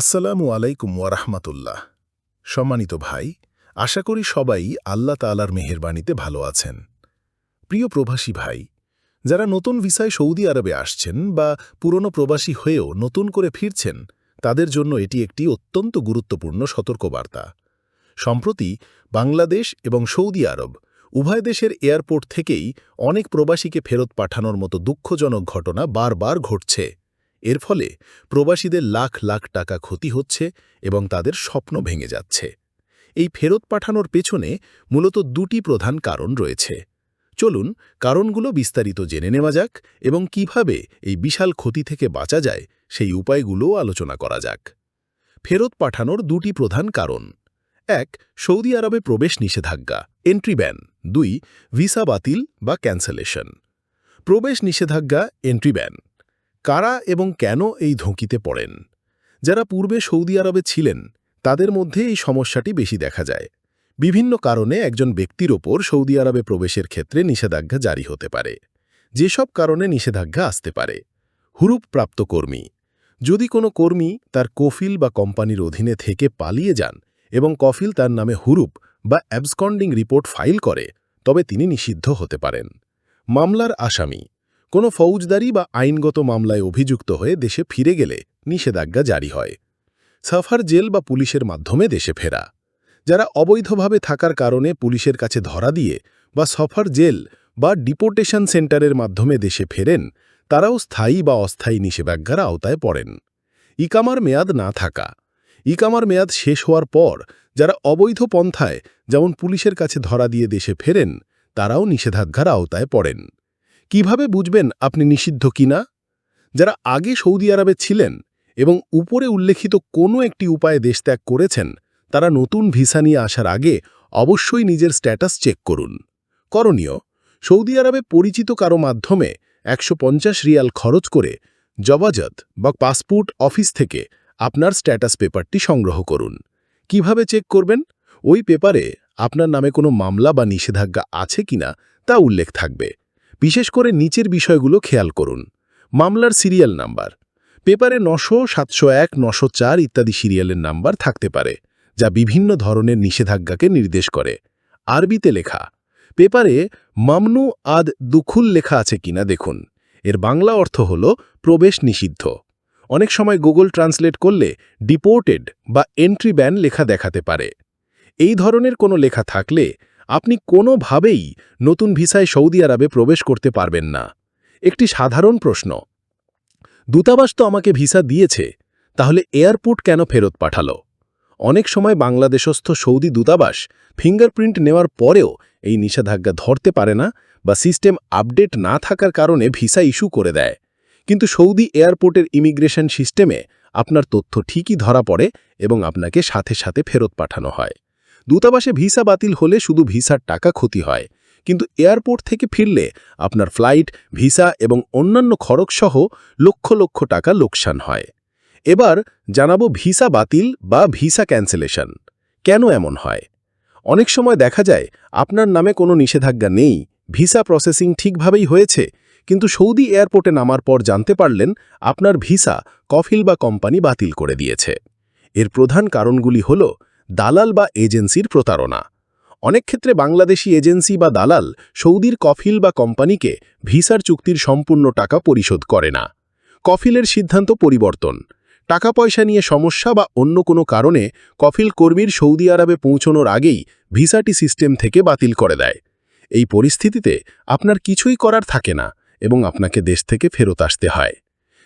আসসালামু আলাইকুম ওয়ারাহমাতুল্লাহ সম্মানিত ভাই, আশা করি সবাই আল্লাহ তালার মেহেরবাণীতে ভালো আছেন। প্রিয় প্রবাসী ভাই, যারা নতুন ভিসায় সৌদি আরবে আসছেন বা পুরনো প্রবাসী হয়েও নতুন করে ফিরছেন, তাদের জন্য এটি একটি অত্যন্ত গুরুত্বপূর্ণ সতর্কবার্তা। সম্প্রতি বাংলাদেশ এবং সৌদি আরব উভয় দেশের এয়ারপোর্ট থেকেই অনেক প্রবাসীকে ফেরত পাঠানোর মতো দুঃখজনক ঘটনা বারবার ঘটছে। এর ফলে প্রবাসীদের লাখ লাখ টাকা ক্ষতি হচ্ছে এবং তাদের স্বপ্ন ভেঙে যাচ্ছে। এই ফেরত পাঠানোর পেছনে মূলত দুটি প্রধান কারণ রয়েছে। চলুন কারণগুলো বিস্তারিত জেনে নেওয়া যাক এবং কীভাবে এই বিশাল ক্ষতি থেকে বাঁচা যায় সেই উপায়গুলোও আলোচনা করা যাক। ফেরত পাঠানোর দুটি প্রধান কারণ। এক, সৌদি আরবে প্রবেশ নিষেধাজ্ঞা। Entry ban. দুই, ভিসা বাতিল বা ক্যান্সেলেশন। প্রবেশ নিষেধাজ্ঞা, এন্ট্রি ব্যান। কারা এবং কেন এই ধোঁকিতে পড়েন? যারা পূর্বে সৌদি আরবে ছিলেন, তাদের মধ্যে এই সমস্যাটি বেশি দেখা যায়। বিভিন্ন কারণে একজন ব্যক্তির ওপর সৌদি আরবে প্রবেশের ক্ষেত্রে নিষেধাজ্ঞা জারি হতে পারে। যেসব কারণে নিষেধাজ্ঞা আসতে পারে। হুরুপপ্রাপ্ত কর্মী। যদি কোনো কর্মী তার কফিল বা কোম্পানির অধীনে থেকে পালিয়ে যান এবং কফিল তার নামে হুরুপ বা অ্যাবসকন্ডিং রিপোর্ট ফাইল করে, তবে তিনি নিষিদ্ধ হতে পারেন। মামলার আসামি। কোনো ফৌজদারি বা আইনগত মামলায় অভিযুক্ত হয়ে দেশে ফিরে গেলে নিষেধাজ্ঞা জারি হয়। সাফার জেল বা পুলিশের মাধ্যমে দেশে ফেরা। যারা অবৈধভাবে থাকার কারণে পুলিশের কাছে ধরা দিয়ে বা সফার জেল বা ডিপোর্টেশন সেন্টারের মাধ্যমে দেশে ফেরেন, তারাও স্থায়ী বা অস্থায়ী নিষেধাজ্ঞার আওতায় পড়েন। ইকামার মেয়াদ না থাকা। ইকামার মেয়াদ শেষ হওয়ার পর যারা অবৈধ পন্থায়, যেমন পুলিশের কাছে ধরা দিয়ে দেশে ফেরেন, তারাও নিষেধাজ্ঞার আওতায় পড়েন। কীভাবে বুঝবেন আপনি নিষিদ্ধ কিনা? যারা আগে সৌদি আরবে ছিলেন এবং উপরে উল্লেখিত কোনো একটি উপায়ে দেশত্যাগ করেছেন, তারা নতুন ভিসা নিয়ে আসার আগে অবশ্যই নিজের স্ট্যাটাস চেক করুন। করণীয়, সৌদি আরবে পরিচিত কারও মাধ্যমে একশো পঞ্চাশ রিয়াল খরচ করে জবাজত বা পাসপোর্ট অফিস থেকে আপনার স্ট্যাটাস পেপারটি সংগ্রহ করুন। কীভাবে চেক করবেন? ওই পেপারে আপনার নামে কোনো মামলা বা নিষেধাজ্ঞা আছে কিনা তা উল্লেখ থাকবে। বিশেষ করে নিচের বিষয়গুলো খেয়াল করুন। মামলার সিরিয়াল নাম্বার। পেপারে নশো, সাতশো এক, নশো চার ইত্যাদি সিরিয়ালের নাম্বার থাকতে পারে, যা বিভিন্ন ধরনের নিষেধাজ্ঞাকে নির্দেশ করে। আরবিতে লেখা, পেপারে মামনু আদ দুখুল লেখা আছে কিনা দেখুন। এর বাংলা অর্থ হল প্রবেশ নিষিদ্ধ। অনেক সময় গুগল ট্রান্সলেট করলে ডিপোর্টেড বা এন্ট্রি ব্যান লেখা দেখাতে পারে। এই ধরনের কোনো লেখা থাকলে আপনি কোনোভাবেই নতুন ভিসায় সৌদি আরবে প্রবেশ করতে পারবেন না। একটি সাধারণ প্রশ্ন। দূতাবাস তো আমাকে ভিসা দিয়েছে, তাহলে এয়ারপোর্ট কেন ফেরত পাঠালো? অনেক সময় বাংলাদেশস্থ সৌদি দূতাবাস ফিঙ্গারপ্রিন্ট নেওয়ার পরেও এই নিষেধাজ্ঞা ধরতে পারে না বা সিস্টেম আপডেট না থাকার কারণে ভিসা ইস্যু করে দেয়। কিন্তু সৌদি এয়ারপোর্টের ইমিগ্রেশন সিস্টেমে আপনার তথ্য ঠিকই ধরা পড়ে এবং আপনাকে সাথে সাথে ফেরত পাঠানো হয়। দূতাবাসে ভিসা বাতিল হলে শুধু ভিসার টাকা ক্ষতি হয়। কিন্তু এয়ারপোর্ট থেকে ফিরলে আপনার ফ্লাইট, ভিসা এবং অন্যান্য খরচসহ লক্ষ লক্ষ টাকা লোকসান হয়। এবার জানাব ভিসা বাতিল বা ভিসা ক্যান্সেলেশন। কেন এমন হয়? অনেক সময় দেখা যায় আপনার নামে কোনো নিষেধাজ্ঞা নেই, ভিসা প্রসেসিং ঠিকভাবেই হয়েছে, কিন্তু সৌদি এয়ারপোর্টে নামার পর জানতে পারলেন আপনার ভিসা কফিল বা কোম্পানি বাতিল করে দিয়েছে। এর প্রধান কারণগুলি হল দালাল বা এজেন্সির প্রতারণা। অনেক ক্ষেত্রে বাংলাদেশি এজেন্সি বা দালাল সৌদির কফিল বা কোম্পানিকে ভিসার চুক্তির সম্পূর্ণ টাকা পরিশোধ করে না। কফিলের সিদ্ধান্ত পরিবর্তন। টাকা পয়সা নিয়ে সমস্যা বা অন্য কোনো কারণে কফিল কর্মীর সৌদি আরবে পৌঁছনোর আগেই ভিসাটি সিস্টেম থেকে বাতিল করে দেয়। এই পরিস্থিতিতে আপনার কিছুই করার থাকে না এবং আপনাকে দেশ থেকে ফেরত আসতে হয়।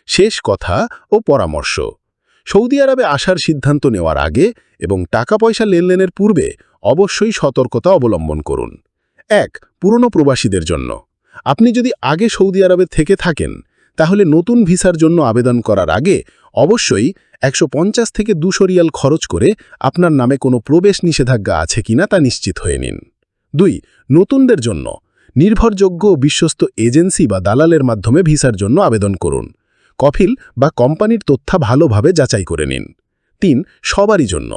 শেষ কথা ও পরামর্শ। সৌদি আরবে আসার সিদ্ধান্ত নেওয়ার আগে এবং টাকা পয়সা লেনদেনের পূর্বে অবশ্যই সতর্কতা অবলম্বন করুন। এক, পুরনো প্রবাসীদের জন্য। আপনি যদি আগে সৌদি আরবে থেকে থাকেন, তাহলে নতুন ভিসার জন্য আবেদন করার আগে অবশ্যই একশো পঞ্চাশ থেকে দুশো রিয়াল খরচ করে আপনার নামে কোনো প্রবেশ নিষেধাজ্ঞা আছে কিনা তা নিশ্চিত হয়ে নিন। দুই, নতুনদের জন্য। নির্ভরযোগ্য বিশ্বস্ত এজেন্সি বা দালালের মাধ্যমে ভিসার জন্য আবেদন করুন। কফিল বা কোম্পানির তথ্য ভালোভাবে যাচাই করে নিন। তিন, সবারই জন্য।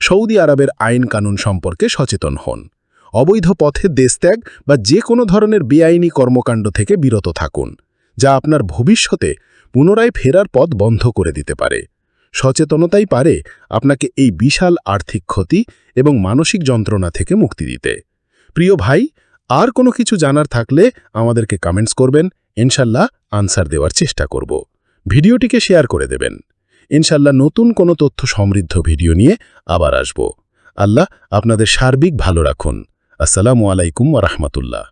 সৌদি আরবের আইন কানুন সম্পর্কে সচেতন হন। অবৈধ পথে দেশত্যাগ বা যে কোনো ধরনের বেআইনি কর্মকাণ্ড থেকে বিরত থাকুন, যা আপনার ভবিষ্যতে পুনরায় ফেরার পথ বন্ধ করে দিতে পারে। সচেতনতাই পারে আপনাকে এই বিশাল আর্থিক ক্ষতি এবং মানসিক যন্ত্রণা থেকে মুক্তি দিতে। প্রিয় ভাই, আর কোনো কিছু জানার থাকলে আমাদেরকে কমেন্টস করবেন। ইনশাল্লাহ আনসার দেওয়ার চেষ্টা করব। ভিডিওটিকে শেয়ার করে দেবেন। ইনশাল্লাহ নতুন কোনো তথ্য সমৃদ্ধ ভিডিও নিয়ে আবার আসব। আল্লাহ আপনাদের সার্বিক ভালো রাখুন। আসসালামু আলাইকুম ওরহমতুল্লাহ